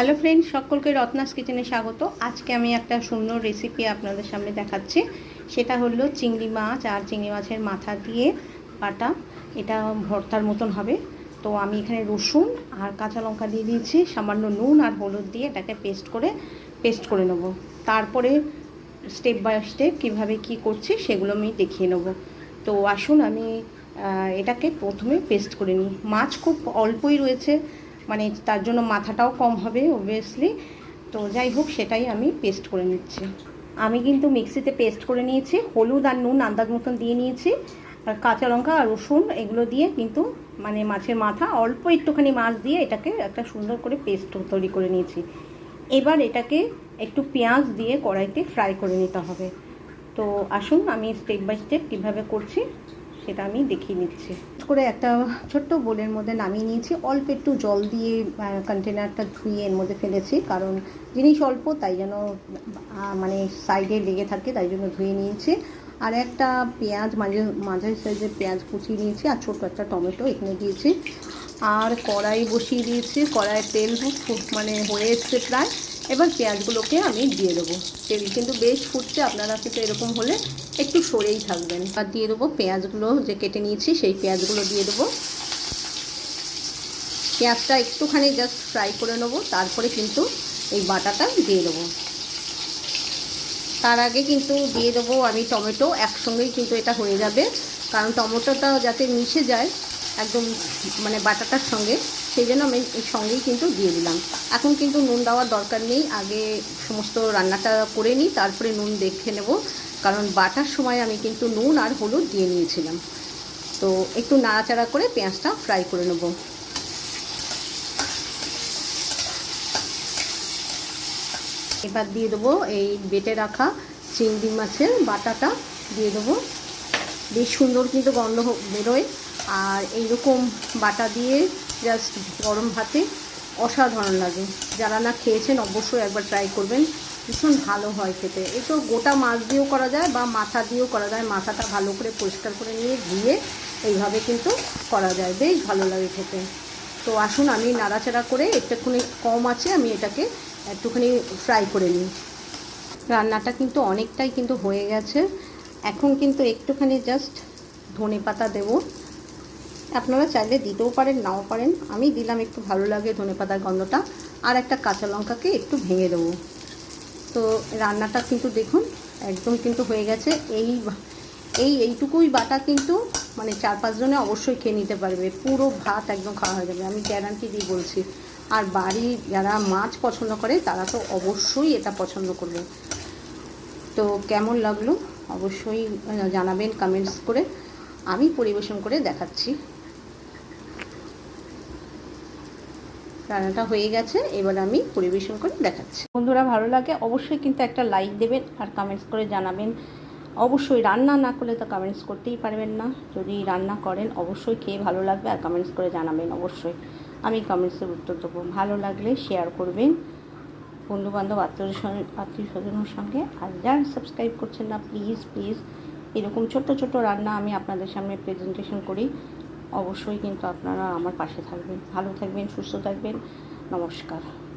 Hello friend সকলকে রত্নাস কিচেনে স্বাগত। আজকে আমি একটা সুন্দর রেসিপি আপনাদের সামনে দেখাচ্ছি। সেটা হলো চিংড়ি মাছ আর চিংড়ি মাছের মাথা দিয়ে বাটা। এটা ভর্তার মতন হবে। তো আমি এখানে রসুন আর কাঁচা লঙ্কা দিয়ে দিয়েছি, সামান্য নুন আর হলুদ দিয়ে এটাকে পেস্ট করে পেস্ট করে নেব। তারপরে স্টেপ বাই স্টেপ কীভাবে কি করছি সেগুলো আমি দেখিয়ে নেব। তো আসুন আমি এটাকে প্রথমে পেস্ট করে নিই। মাছ খুব অল্পই রয়েছে মানে তার জন্য মাথাটাও কম হবে অবভিয়াসলি তো যাই হোক, সেটাই আমি পেস্ট করে নিচ্ছি। আমি কিন্তু মিক্সিতে পেস্ট করে নিয়েছি, হলুদ আর নুন আন্দাজ মতন দিয়ে নিয়েছি, আর কাঁচা লঙ্কা আর রসুন, এগুলো দিয়ে কিন্তু মানে মাছের মাথা অল্প একটুখানি মাছ দিয়ে এটাকে একটা সুন্দর করে পেস্ট তৈরি করে নিয়েছি। এবার এটাকে একটু পেঁয়াজ দিয়ে কড়াইতে ফ্রাই করে নিতে হবে। তো আসুন, আমি স্টেপ বাই স্টেপ কীভাবে করছি। সেটা আমি দেখিয়ে নিচ্ছি। করে একটা ছোট্ট বোলের মধ্যে নামিয়ে নিয়েছি। অল্প একটু জল দিয়ে কন্টেনারটা ধুয়ে এর মধ্যে ফেলেছি। কারণ জিনিস অল্প, তাই যেন মানে সাইডে লেগে থাকে, তাই জন্য ধুয়ে নিয়েছি। আর একটা পেঁয়াজ, মাঝে, মাঝারি সাইজের পেঁয়াজ কুচিয়ে নিয়েছি আর ছোটো একটা টমেটো এখানে দিয়েছি। আর কড়াই বসিয়ে দিয়েছি। কড়াইয়ের তেল ফু- মানে হয়ে এসছে প্রায়। এবার পেঁয়াজগুলোকে আমি দিয়ে দেবো। তেল কিন্তু বেশ ফুটছে, আপনারা কিন্তু এরকম হলে একটু সরেই থাকবেন। আর দিয়ে দেবো পেঁয়াজগুলো যে কেটে নিয়েছি, সেই পেঁয়াজগুলো দিয়ে দেবো। পেঁয়াজটা একটুখানি জাস্ট ফ্রাই করে নেব, তারপরে কিন্তু এই বাটাটা দিয়ে দেবো। তার আগে কিন্তু দিয়ে দেবো আমি টমেটো, একসঙ্গেই কিন্তু এটা হয়ে যাবে। কারণ টমেটোটা যাতে মিশে যায় একদম মানে বাটাটার সঙ্গে, সেই জন্য আমি এর সঙ্গেই কিন্তু দিয়ে দিলাম। এখন কিন্তু নুন দেওয়ার দরকার নেই, আগে সমস্ত রান্নাটা করে নিই, তারপরে নুন দেখে নেব। কারণ বাটার সময় আমি কিন্তু নুন আর হলুদ দিয়ে নিয়েছিলাম। তো একটু নাড়াচাড়া করে পেঁয়াজটা ফ্রাই করে নেব। এবার দিয়ে দেবো এই বেটে রাখা চিংড়ি মাছের বাটাটা, দিয়ে দেবো। বেশ সুন্দর কিন্তু গন্ধ বেরোয়। আর এইরকম বাটা দিয়ে জাস্ট গরম ভাতে অসাধারণ লাগে। যারা না খেয়েছেন অবশ্যই একবার ট্রাই করবেন। ভীষণ ভালো হয় খেতে। এই তো গোটা মাছ দিয়েও করা যায় বা মাথা দিয়েও করা যায়। মাথাটা ভালো করে পরিষ্কার করে নিয়ে ধুয়ে এইভাবে কিন্তু করা যায়। বেশ ভালো লাগে খেতে। তো আসুন আমি নাড়াচাড়া করে একটুখানি কম আছে, আমি এটাকে একটুখানি ফ্রাই করে নিই। রান্নাটা কিন্তু অনেকটাই কিন্তু হয়ে গেছে। এখন কিন্তু একটুখানি জাস্ট ধনে পাতা দেবো। আপনারা চাইলে দিতেও পারেন, নাও পারেন। আমি দিলাম একটু ভালো লাগে ধনে পাতার গন্ধটা, আর একটা কাঁচা লঙ্কাকে একটু ভেঙে দেবো। তো রান্নাটা কিন্তু দেখুন, একদম কিন্তু হয়ে গেছে। এই এই এইটুকুই বাটা কিন্তু মানে চার পাঁচজনে অবশ্যই খেয়ে নিতে পারবে। পুরো ভাত একদম খাওয়া হয়ে যাবে, আমি গ্যারান্টি দিয়ে বলছি। আর বাড়ি যারা মাছ পছন্দ করে, তারা তো অবশ্যই এটা পছন্দ করবে। তো কেমন লাগল? অবশ্যই জানাবেন কমেন্টস করে। আমি পরিবেশন করে দেখাচ্ছি। রান্নাটা হয়ে গেছে, এবার আমি পরিবেশন করে দেখাচ্ছি। বন্ধুরা, ভালো লাগে অবশ্যই কিন্তু একটা লাইক দেবেন আর কমেন্টস করে জানাবেন। অবশ্যই রান্না না করলে তো কমেন্টস করতেই পারবেন না। যদি রান্না করেন, অবশ্যই খেয়ে ভালো লাগবে আর কমেন্টস করে জানাবেন অবশ্যই। আমি কমেন্টসের উত্তর দেবো। ভালো লাগলে শেয়ার করবেন। বন্ধুবান্ধব, আত্মীয় আত্মীয় স্বজনের সঙ্গে। আর যারা সাবস্ক্রাইব করছেন না প্লিজ প্লিজ এরকম ছোট্ট ছোট্ট রান্না আমি আপনাদের সামনে প্রেজেন্টেশন করি। অবশ্যই কিন্তু আপনারা আমার পাশে থাকবেন। ভালো থাকবেন সুস্থ থাকবেন। নমস্কার।